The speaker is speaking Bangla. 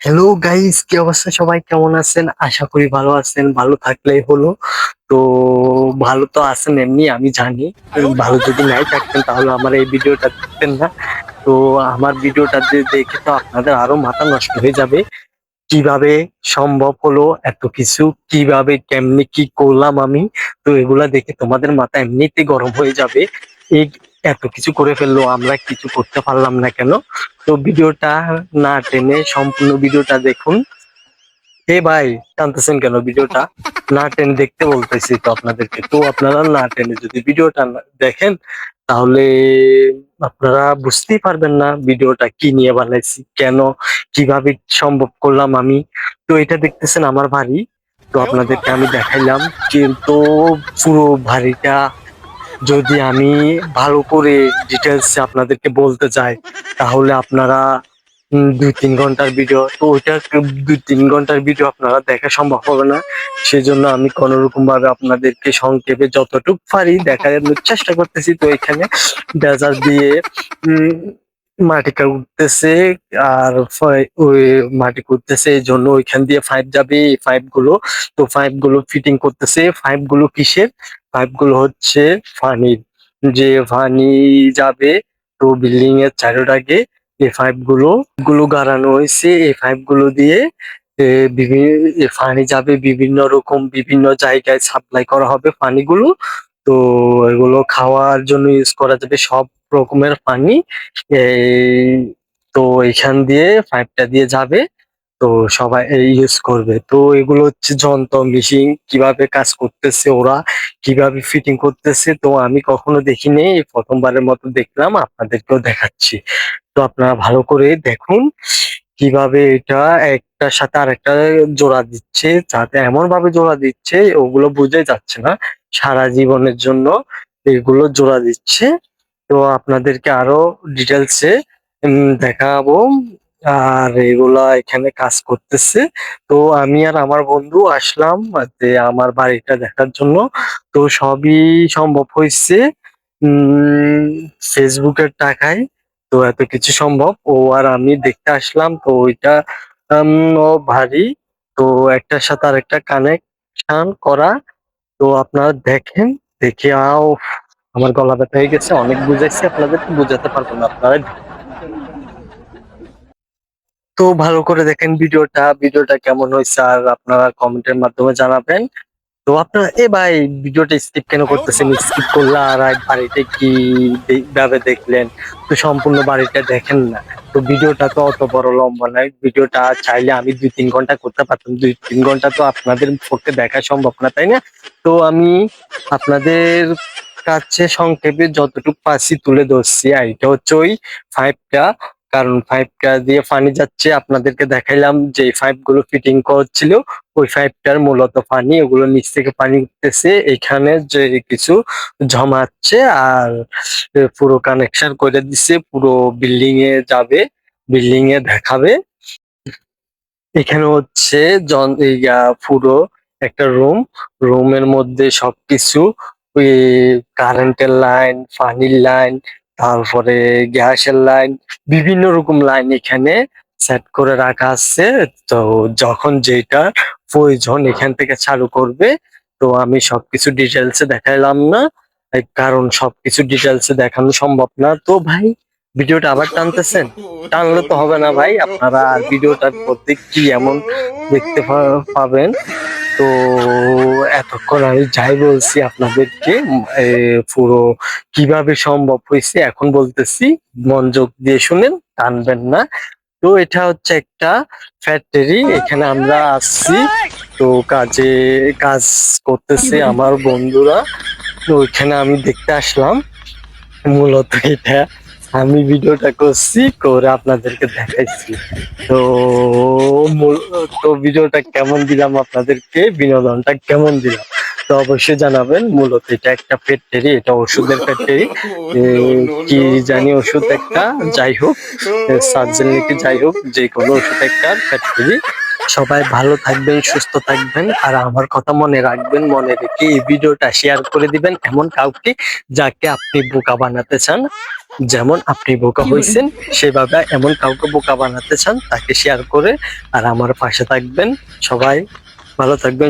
হ্যালো গাইস কি অবস্থা? সবাই কেমন আছেন? আশা করি ভালো আছেন ভালো থাকলেই হলো। তো ভালো তো আছেন এমনি আমি জানি। ভালো যদি নাই থাকতেন তাহলে আমার এই ভিডিওটা দেখতেন না। তো আমার ভিডিওটা দেখে তো আপনাদের আরও মাথা নষ্ট হয়ে যাবে। কীভাবে সম্ভব হলো এত কিছু? কীভাবে কেমনি কি করলাম আমি? তো এগুলা দেখে তোমাদের মাথা এমনিতে গরম হয়ে যাবে। এই এত কিছু করে ফেলল, আমরা কিছু করতে পারলাম না কেন? তো ভিডিওটা না টেনে সম্পূর্ণ ভিডিওটা দেখুন। এ ভাই, টানতেছেন কেন ভিডিওটা? না টেনে দেখতে বলতেছি তো আপনাদেরকে। তো আপনারা না টেনে যদি ভিডিওটা দেখেন, তাহলে আপনারা বুঝতেই পারবেন না ভিডিওটা কি নিয়ে বানাইছি, কেন, কীভাবে সম্ভব করলাম আমি। তো এটা দেখতেছেন আমার বাড়ি। তো আপনাদেরকে আমি দেখাইলাম কিন্তু পুরো বাড়িটা যদি আমি ভালো করে ডিটেলস আপনাদেরকে বলতে চাই, তাহলে আপনারা দুই তিন ঘণ্টার ভিডিও তো ওইটা দুই তিন ঘণ্টার ভিডিও আপনারা দেখা সম্ভব হবে না। সেজন্য আমি কোনো রকম ভাবে আপনাদেরকে সংক্ষেপে যতটুকু পারি দেখার চেষ্টা করতেছি। তো এখানে ডেজার দিয়ে মাটি উঠতেছে, আর ওই মাটি করতেছে এই জন্য ওইখান দিয়ে পাইপ যাবে, এই পাইপগুলো। তো পাইপগুলো ফিটিং করতেছে। পাইপগুলো কিসের? পাইপগুলো হচ্ছে ফানির। যে ফানি যাবে, তো বিল্ডিং এর চারিটাকে এই পাইপগুলো গুলো গাড়ানো হয়েছে। এই পাইপগুলো দিয়ে বিভিন্ন পানি যাবে, বিভিন্ন রকম বিভিন্ন জায়গায় সাপ্লাই করা হবে পানিগুলো তো এগুলো খাওয়ার জন্য ইউজ করা যাবে। সব রকমের পানি তো এখান দিয়ে পাইপটা দিয়ে যাবে, তো সবাই ইউজ করবে। তো এগুলো হচ্ছে যন্ত্র মেশিন কীভাবে কাজ করতেছে ওরা, কীভাবে ফিটিং করতেছে, তো আমি কখনো দেখিনি, এই প্রথমবারের মতো দেখলাম, আপনাদেরকেও দেখাচ্ছি। তো আপনারা ভালো করে দেখুন, কীভাবে এটা একটার সাথে আরেকটা জোড়া দিচ্ছে, যাতে এমন ভাবে জোড়া দিচ্ছে, ওগুলো বুঝে যাচ্ছে না, সারা জীবনের জন্য এগুলো জোড়া দিচ্ছে। তো আপনাদেরকে আরও ডিটেলসে দেখাবো। আর এগুলা এখানে কাজ করতেছে। তো আমি আর আমার বন্ধু আসলাম যে আমার বাড়িটা দেখার জন্য। তো সবই সম্ভব হয়েছে। ফেসবুকের টাকায় তো এত কিছু সম্ভব। ও আর আমি দেখতে আসলাম। তো ওইটা ও ভারী। তো একটার সাথে আরেকটা কানেকশন করা। তো আপনারা দেখেন, দেখে আও আমার গলা ব্যথা হয়ে গেছে, অনেক বুঝাইছি, আপনাদেরকে বুঝাতে পারব না আপনারা তো ভালো করে দেখেন ভিডিওটা ভিডিওটা কেমন হয়েছে আর আপনারা কমেন্টের মাধ্যমে জানাবেন। তো আপনারা, এ ভাই, ভিডিওটা স্কিপ কেন করতেছেন? স্কিপ করলে আর বাড়িতে কি ভাবে দেখলেন? তো সম্পূর্ণ বাড়িটা দেখেন না। তো ভিডিওটা তো অত বড় লম্বা নয়, ভিডিওটা চাইলে আমি দুই তিন ঘণ্টা করতে পারতাম। দুই তিন ঘণ্টা তো আপনাদের পক্ষে দেখা সম্ভব না, তাই না? তো আমি আপনাদের কাছে সংক্ষেপে যতটুকু পাচ্ছি তুলে ধরছি। আর এটা হচ্ছে ওই ফাইভটা কারণ ফাইভটা দিয়ে পানি যাচ্ছে, আপনাদেরকে দেখাইলাম যে ফাইভগুলো ফিটিং করছিল ওই পাইপটার মূলত পানি ওগুলো নিচ থেকে পানি উঠতেছে। এখানে যে কিছু জমাচ্ছে আর পুরো কানেকশন করে দিছে, পুরো বিল্ডিং এ যাবে বিল্ডিং এ দেখাবে। এখানে হচ্ছে পুরো একটা রুম রুমের মধ্যে সবকিছু ওই কারেন্টের লাইন পানির লাইন তারপরে গ্যাসের লাইন বিভিন্ন রকম লাইন এখানে সেট করে রাখা আছে। তো যখন যেটা প্রয়োজন এখান থেকে চালু করবে, তো আমি সবকিছু ডিটেলসে দেখাইলাম না। কারণ সবকিছু ডিটেলসে দেখানো সম্ভব না। তো ভাই, ভিডিওটা আবার টানতেছেন? টানলে তো হবে না ভাই। আপনারা ভিডিওটার প্রত্যেক কি এমন দেখতে পাবেন? তো এতক্ষণ আমি যাই বলছি আপনাদেরকে পুরো কীভাবে সম্ভব হয়েছে এখন বলতেছি মনোযোগ দিয়ে শুনেন, টানবেন না। তো এটা হচ্ছে একটা ফ্যাক্টরি এখানে আমরা আসছি তো কাজে, কাজ করতেছে আমার বন্ধুরা। তো ওইখানে আমি দেখতে আসলাম। মূলত এটা আমি ভিডিওটা করছি, করে আপনাদেরকে দেখাইছি। তো তো ভিডিওটা কেমন দিলাম আপনাদেরকে, বিনোদনটা কেমন দিলাম? তো অবশ্যই জানাবেন, মূলত এটা একটা ফ্যাক্টরি এটা ওষুধের ফ্যাক্টরি কি জানি ওষুধ একটা, যাই হোক সার্জেন নাকি যাই হোক, যে কোনো ওষুধ একটা ফ্যাক্টরি সবাই ভালো থাকবেন, সুস্থ থাকবেন, আর আমার কথা মনে রাখবেন, মনে রেখে এই ভিডিওটা শেয়ার করে দিবেন এমন কাউকে যাকে আপনি বোকা বানাতে চান। যেমন আপনি বোকা হয়েছেন সেভাবে এমন কাউকে বোকা বানাতে চান তাকে শেয়ার করে আর আমার পাশে থাকবেন। সবাই ভালো থাকবেন।